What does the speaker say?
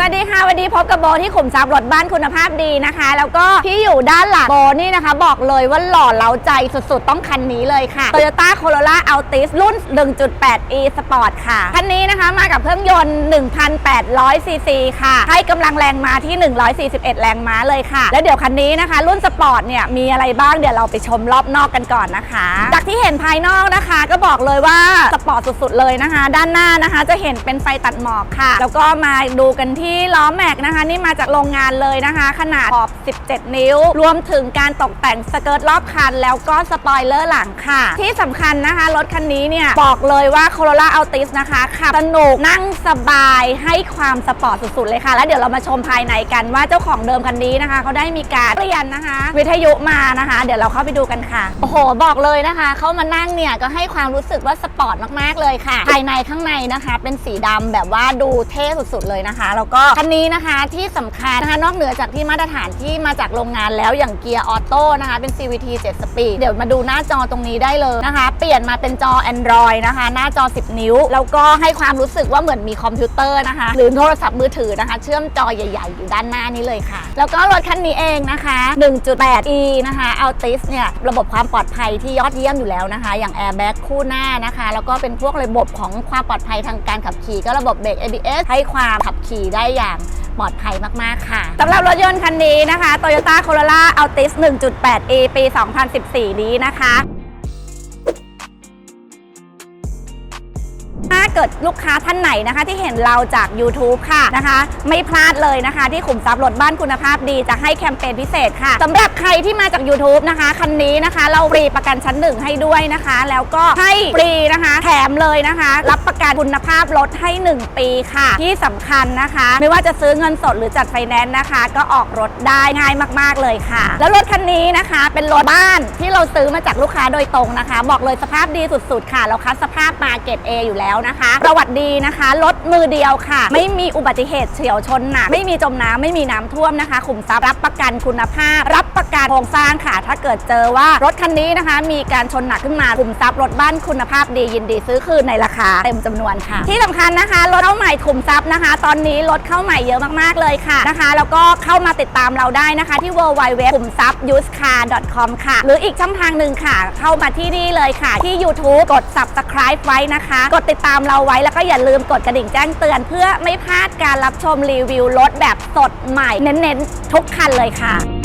สวัสดีค่ะวันนี้พบกับโบที่ขุมทรัพย์รถบ้านคุณภาพดีนะคะ แล้วก็ที่อยู่ด้านหลังโบนี่นะคะ บอกเลยว่าหล่อเล้าใจสุดๆ ต้องคันนี้เลยค่ะ Toyota Corolla Altis รุ่น 1.8 e Sport ค่ะ คันนี้นะคะมากับเครื่องยนต์ 1,800 ซีซีค่ะ ให้กำลังแรงม้าที่ 141 แรงม้าเลยค่ะ แล้วเดี๋ยวคันนี้นะคะ รุ่นสปอร์ตเนี่ยมีอะไรบ้างเดี๋ยวเราไปชมรอบนอกกันก่อนนะคะ จากที่เห็นภายนอกนะคะ ก็บอกเลยว่าสปอร์ตสุดๆเลยนะคะ ด้านหน้านะคะ จะเห็นเป็นไฟตัดหมอกค่ะ แล้วก็มาดูกันที่ล้อแม็กนะคะ นี่มาจากโรงงานเลยนะคะ ขนาดขอบ 17 นิ้ว รวมถึงการตกแต่งสเกิร์ตรอบคัน แล้วก็สปอยเลอร์หลังค่ะ ที่สำคัญนะคะ รถคันนี้เนี่ยบอกเลยว่า Corolla Altis นะคะขับสนุกนั่งสบายให้ความสปอร์ตสุดๆเลยค่ะ แล้วเดี๋ยวเรามาชมภายในกันว่าเจ้าของเดิมคันนี้นะคะเขาได้มีการเปลี่ยนนะคะ วิทยุมานะคะ เดี๋ยวเราเข้าไปดูกันค่ะโอ้โหบอกเลยนะคะเข้ามานั่งเนี่ยก็ให้ความรู้สึกว่าสปอร์ตมากๆเลยค่ะ ภายในข้างในนะคะ เป็นสีดำแบบว่าดูเท่สุดๆเลยนะคะแล้วก็คันนี้นะคะที่สำคัญนะคะนอกเหนือจากที่มาตรฐานที่มาจากโรงงานแล้วอย่างเกียร์ออโต้นะคะเป็น CVT 7 Speed เดี๋ยวมาดูหน้าจอตรงนี้ได้เลยนะคะ เปลี่ยนมาเป็นจอ Android นะคะ หน้าจอ 10 นิ้ว แล้วก็ให้ความรู้สึกว่าเหมือนมีคอมพิวเตอร์นะคะ หรือโทรศัพท์มือถือนะคะ เชื่อมจอใหญ่ ๆ อยู่ด้านหน้านี้เลยค่ะ แล้วก็รถคันนี้เองนะคะ 1.8e นะคะ Altis เนี่ยระบบความปลอดภัยที่ยอดเยี่ยมอยู่แล้วนะคะ อย่าง Airbag คู่หน้านะคะ แล้วก็เป็นพวกระบบของความปลอดภัยทางการขับขี่ ก็ระบบเบรก ABS ให้ความขับขี่ได้อย่างปลอดภัยมาก ๆ ค่ะสำหรับรถยนต์คันนี้นะคะ Toyota Corolla Altis 1.8e ปี 2014 นี้นะคะ ถ้าเกิดลูกค้าท่านไหนนะคะ ที่เห็นเราจาก YouTube ค่ะนะคะ ไม่พลาดเลยนะคะ ที่ขุมทรัพย์รถบ้านคุณภาพดีจะให้แคมเปญพิเศษค่ะสำหรับใครที่มาจาก YouTube นะคะ คันนี้นะคะ เราฟรีประกันชั้นหนึ่งให้ด้วยนะคะ แล้วก็ให้ฟรีนะคะ เลยนะคะ รับประกันคุณภาพรถให้ 1 ปีค่ะ ที่สำคัญนะคะ ไม่ว่าจะซื้อเงินสดหรือจัดไฟแนนซ์นะคะ ก็ออกรถได้ง่ายมาก ๆ เลยค่ะ แล้วรถคันนี้นะคะ เป็นรถบ้านที่เราซื้อมาจากลูกค้าโดยตรงนะคะ บอกเลยสภาพดีสุด ๆ ค่ะ เราคัดสภาพมาเกรด A อยู่แล้วนะคะ ประวัติดีนะคะรถมือเดียวค่ะ ไม่มีอุบัติเหตุเฉียวชนหนักไม่มีจมน้ำไม่มีน้ำท่วมนะคะขุมทรัพย์รับประกันคุณภาพ รับประกันโครงสร้างค่ะ ถ้าเกิดเจอว่ารถคันนี้นะคะ มีการชนหนักขึ้นมาขุมทรัพย์รถบ้านคุณภาพดียินดีซื้อคืนในราคาเต็มจำนวนค่ะ ที่สำคัญนะคะรถเข้าใหม่ขุมทรัพย์นะคะ ตอนนี้รถเข้าใหม่เยอะมากๆเลยค่ะนะคะ แล้วก็เข้ามาติดตามเราได้นะคะ ที่ w w w ขุมทรัพย์ usecar.com ค่ะ หรืออีกช่องทางหนึ่งค่ะ เข้ามาที่นี่เลยค่ะ ที่ YouTube กด subscribe ไว้นะคะ กดติดตามเราไว้แล้วก็อย่าลืมกดกระดิ่งแจ้งเตือน เพื่อไม่พลาดการรับชมรีวิวรถแบบสดใหม่ เน้นๆทุกคันเลยค่ะ